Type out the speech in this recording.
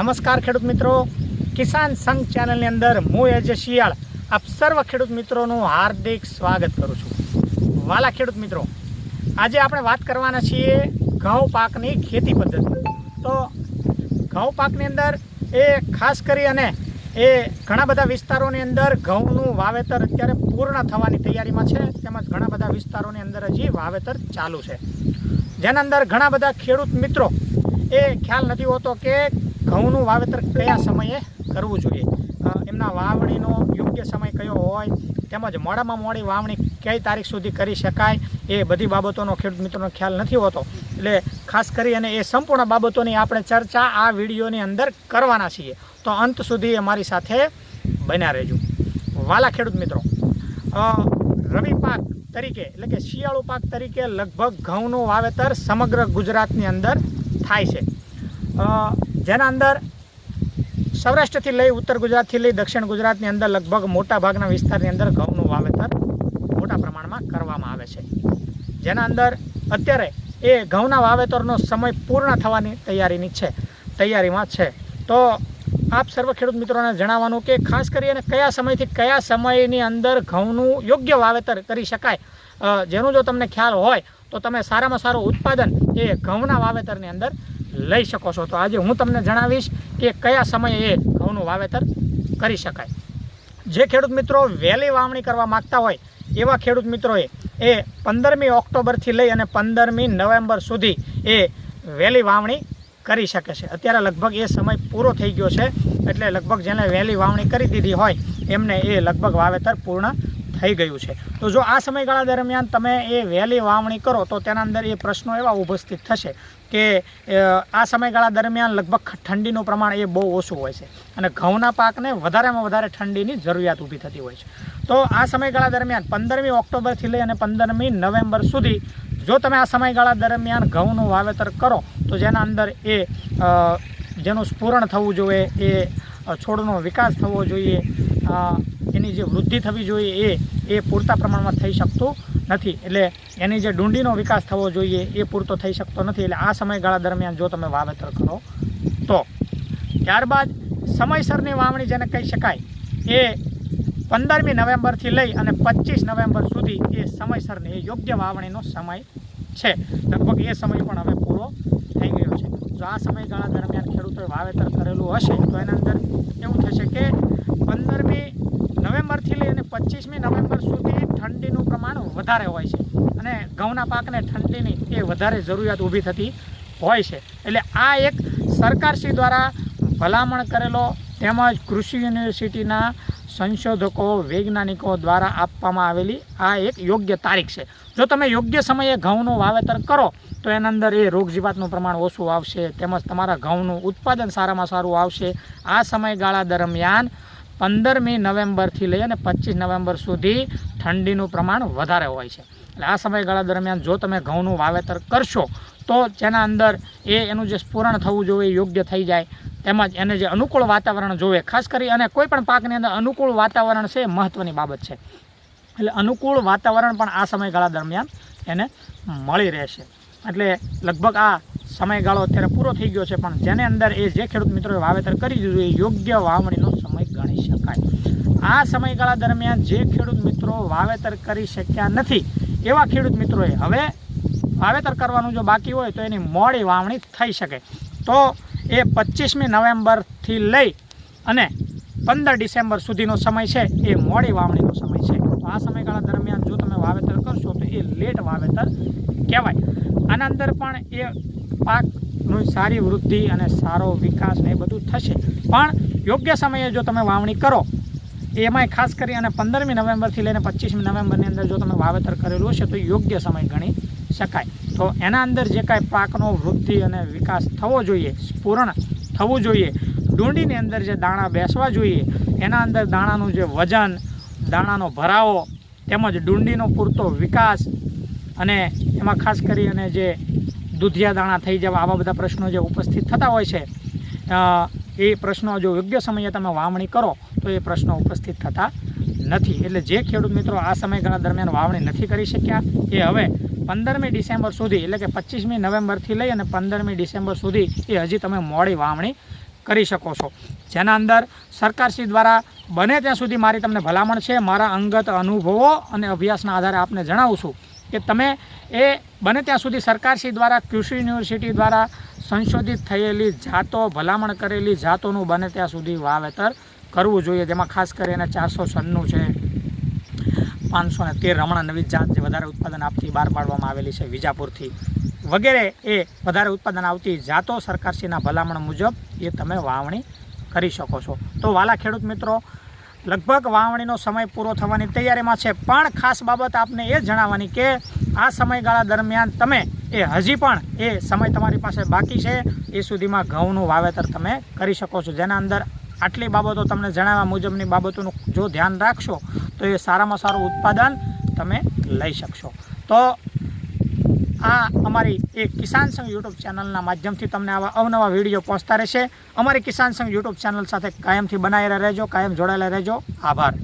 નમસ્કાર ખેડૂત મિત્રો. કિસાન સંઘ ચેનલની અંદર હું એજ શિયાળ આપ સર્વ ખેડૂત મિત્રોનું હાર્દિક સ્વાગત કરું છું. વાલા ખેડૂત મિત્રો, આજે આપણે વાત કરવાના છીએ ઘઉં પાકની ખેતી પદ્ધતિ. તો ઘઉં પાકની અંદર એ ખાસ કરી અને એ ઘણા બધા વિસ્તારોની અંદર ઘઉંનું વાવેતર અત્યારે પૂર્ણ થવાની તૈયારીમાં છે. તેમજ ઘણા બધા વિસ્તારોની અંદર હજી વાવેતર ચાલુ છે. જેના અંદર ઘણા બધા ખેડૂત મિત્રો, એ ખ્યાલ નથી હોતો કે ઘઉંનું વાવેતર કયા સમયે કરવું જોઈએ? એમના વાવણીનો યોગ્ય સમય કયો હોય? તેમજ મોડામાં મોડી વાવણી કઈ તારીખ સુધી કરી શકાય? એ બધી બાબતોનો ખેડૂત મિત્રોનો ખ્યાલ નથી હોતો. એટલે ખાસ કરી અને એ સંપૂર્ણ બાબતોની આપણે ચર્ચા આ વિડીયોની અંદર કરવાના છીએ. તો અંત સુધી અમારી સાથે બન્યા રહેજો. વાલા ખેડૂત મિત્રો રવિ પાક તરીકે એટલે કે શિયાળુ પાક તરીકે લગભગ ઘઉંનું વાવેતર સમગ્ર ગુજરાતની અંદર થાય છે. જેના અંદર સૌરાષ્ટ્રથી લઈ ઉત્તર ગુજરાતથી લઈ દક્ષિણ ગુજરાતની અંદર લગભગ મોટા ભાગના વિસ્તારની અંદર ઘઉંનું વાવેતર મોટા પ્રમાણમાં કરવામાં આવે છે. જેના અંદર અત્યારે એ ઘઉંના વાવેતરનો સમય પૂર્ણ થવાની તૈયારીની છે, તૈયારીમાં છે. તો આપ સર્વ ખેડૂત મિત્રોને જણાવવાનું કે ખાસ કરીને કયા સમયથી કયા સમયની અંદર ઘઉંનું યોગ્ય વાવેતર કરી શકાય જેનું જો તમને ખ્યાલ હોય તો તમે સારામાં સારું ઉત્પાદન એ ઘઉંના વાવેતરની અંદર લઈ શકો છો. તો આજે હું તમને જણાવીશ કે કયા સમયે એ ઘઉંનું વાવેતર કરી શકાય. જે ખેડૂત મિત્રો વહેલી વાવણી કરવા માગતા હોય, એવા ખેડૂત મિત્રોએ એ પંદરમી ઓક્ટોબરથી લઈ અને પંદરમી નવેમ્બર સુધી એ વહેલી વાવણી કરી શકે છે. અત્યારે લગભગ એ સમય પૂરો થઈ ગયો છે, એટલે લગભગ જેને વહેલી વાવણી કરી દીધી હોય, એમને એ લગભગ વાવેતર પૂર્ણ થઈ ગયું છે. તો જો આ સમયગાળા દરમિયાન તમે એ વહેલી વાવણી કરો, તો તેના અંદર એ પ્રશ્નો એવા ઉપસ્થિત થશે કે આ સમયગાળા દરમિયાન લગભગ ઠંડીનું પ્રમાણ એ બહુ ઓછું હોય છે અને ઘઉંના પાકને વધારેમાં વધારે ઠંડીની જરૂરિયાત ઊભી થતી હોય છે. તો આ સમયગાળા દરમિયાન પંદરમી ઓક્ટોબરથી લઈ અને પંદરમી નવેમ્બર સુધી જો તમે આ સમયગાળા દરમિયાન ઘઉંનું વાવેતર કરો, તો જેના અંદર એ જેનું સ્ફૂરણ થવું જોઈએ, એ છોડનો વિકાસ થવો જોઈએ એની જે વૃદ્ધિ થવી જોઈએ એ એ પૂરતા પ્રમાણમાં થઈ શકતું નથી. એટલે એની જે ડુંડીનો વિકાસ થવો જોઈએ એ પૂરતો થઈ શકતો નથી. એટલે આ સમયગાળા દરમિયાન જો તમે વાવેતર કરો, તો ત્યારબાદ સમયસરની વાવણી જેને કહી શકાય, એ પંદરમી નવેમ્બરથી લઈ અને પચીસ નવેમ્બર સુધી એ સમયસરની એ યોગ્ય વાવણીનો સમય છે. લગભગ એ સમય પણ હવે પૂરો થઈ ગયો છે. જો આ સમયગાળા દરમિયાન ખેડૂતોએ વાવેતર કરેલું હશે, તો એના અંદર એવું થશે કે પંદરમી નવેમ્બરથી લઈને પચીસમી નવેમ્બર સુધી ઠંડીનું પ્રમાણ વધારે હોય છે. અને ઘઉંના પાકને ઠંડીની એ વધારે જરૂરિયાત ઊભી થતી હોય છે. એટલે આ એક સરકારશ્રી દ્વારા ભલામણ કરેલો તેમજ કૃષિ યુનિવર્સિટીના સંશોધકો, વૈજ્ઞાનિકો દ્વારા આપવામાં આવેલી આ એક યોગ્ય તારીખ છે. જો તમે યોગ્ય સમયે ઘઉંનું વાવેતર કરો, તો એના અંદર એ રોગ જીવાતનું પ્રમાણ ઓછું આવશે, તેમજ તમારા ઘઉંનું ઉત્પાદન સારામાં સારું આવશે. આ સમયગાળા દરમિયાન પંદરમી નવેમ્બરથી લઈ અને પચીસ નવેમ્બર સુધી ઠંડીનું પ્રમાણ વધારે હોય છે. એટલે આ સમયગાળા દરમિયાન જો તમે ઘઉંનું વાવેતર કરશો, તો જેના અંદર એ એનું જે સ્ફુરણ થવું જોઈએ યોગ્ય થઈ જાય. તેમજ એને જે અનુકૂળ વાતાવરણ જોવે, ખાસ કરી અને કોઈ પણ પાકની અંદર અનુકૂળ વાતાવરણ છે એ મહત્ત્વની બાબત છે. એટલે અનુકૂળ વાતાવરણ પણ આ સમયગાળા દરમિયાન એને મળી રહેશે. એટલે લગભગ આ સમયગાળો અત્યારે પૂરો થઈ ગયો છે, પણ જેને અંદર એ જે ખેડૂત મિત્રોએ વાવેતર કરી દીધું એ યોગ્ય વાવણીનો સમય ગણી શકાય. આ સમયગાળા દરમિયાન જે ખેડૂત મિત્રો વાવેતર કરી શક્યા નથી, એવા ખેડૂત મિત્રોએ હવે વાવેતર કરવાનું જો બાકી હોય તો એની મોડી વાવણી થઈ શકે. તો એ પચીસમી નવેમ્બરથી લઈ અને પંદર ડિસેમ્બર સુધીનો સમય છે એ મોડી વાવણીનો સમય આ સમયગાળા દરમિયાન જો તમે વાવેતર કરશો તો એ લેટ વાવેતર કહેવાય. આના અંદર પણ એ પાકની સારી વૃદ્ધિ અને સારો વિકાસ ને એ બધું થશે. પણ યોગ્ય સમયે જો તમે વાવણી કરો, એમાંય ખાસ કરી અને પંદરમી નવેમ્બરથી લઈને પચીસમી નવેમ્બરની અંદર જો તમે વાવેતર કરેલું હશે તો યોગ્ય સમય ગણી શકાય. તો એના અંદર જે કાંઈ પાકનો વૃદ્ધિ અને વિકાસ થવો જોઈએ, સ્ફુરણ થવું જોઈએ, ડુંડીની અંદર જે દાણા બેસવા જોઈએ, એના અંદર દાણાનું જે વજન દાણાનો ભરાવો, તેમજ ડુંડીનો પૂરતો વિકાસ અને એમાં ખાસ કરી અને જે દૂધિયા દાણા થઈ જવા આવા બધા પ્રશ્નો જે ઉપસ્થિત થતા હોય છે એ પ્રશ્નો જો યોગ્ય સમયે તમે વાવણી કરો, તો એ પ્રશ્નો ઉપસ્થિત થતા નથી. એટલે જે ખેડૂત મિત્રો આ સમયગાળા દરમિયાન વાવણી નથી કરી શક્યા, એ હવે પંદરમી ડિસેમ્બર સુધી, એટલે કે પચીસમી નવેમ્બરથી લઈ અને પંદરમી ડિસેમ્બર સુધી એ હજી તમે મોડી વાવણી કરી શકો છો. જેના અંદર સરકારશ્રી દ્વારા બને ત્યાં સુધી મારી તમને ભલામણ છે, મારા અંગત અનુભવો અને અભ્યાસના આધારે આપને જણાવું છું કે તમે એ બને ત્યાં સુધી સરકારશ્રી દ્વારા કૃષિ યુનિવર્સિટી દ્વારા સંશોધિત થયેલી જાતો, ભલામણ કરેલી જાતોનું બને ત્યાં સુધી વાવેતર કરવું જોઈએ. જેમાં ખાસ કરીને ચારસો છન્નું છે, પાંચસો ને તેર રમણા નવી જાત જે વધારે ઉત્પાદન આપતી બહાર પાડવામાં આવેલી છે વિજાપુરથી. વગેરે એ વધારે ઉત્પાદન આવતી જાતો સરકારશ્રીના ભલામણ મુજબ એ તમે વાવણી કરી શકો છો. તો વાલા ખેડૂત મિત્રો, લગભગ વાવણીનો સમય પૂરો થવાની તૈયારીમાં છે, પણ ખાસ બાબત આપને એ જણાવવાની કે આ સમયગાળા દરમિયાન તમે એ હજી પણ એ સમય તમારી પાસે બાકી છે, એ સુધીમાં ઘઉંનું વાવેતર તમે કરી શકો છો. જેના અંદર આટલી બાબતો તમને જણાવ્યા મુજબની બાબતોનું જો ધ્યાન રાખશો, તો એ સારામાં સારું ઉત્પાદન તમે લઈ શકશો. તો આ અમારી એક કિસાન સંઘ યુટ્યુબ ચેનલના માધ્યમથી તમને આવા અવનવા વીડિયો પહોંચતા રહેશે. અમારી કિસાન સંઘ યુટ્યુબ ચેનલ સાથે કાયમથી બનાવેલા રહેજો, કાયમ જોડાયેલા રહેજો. આભાર.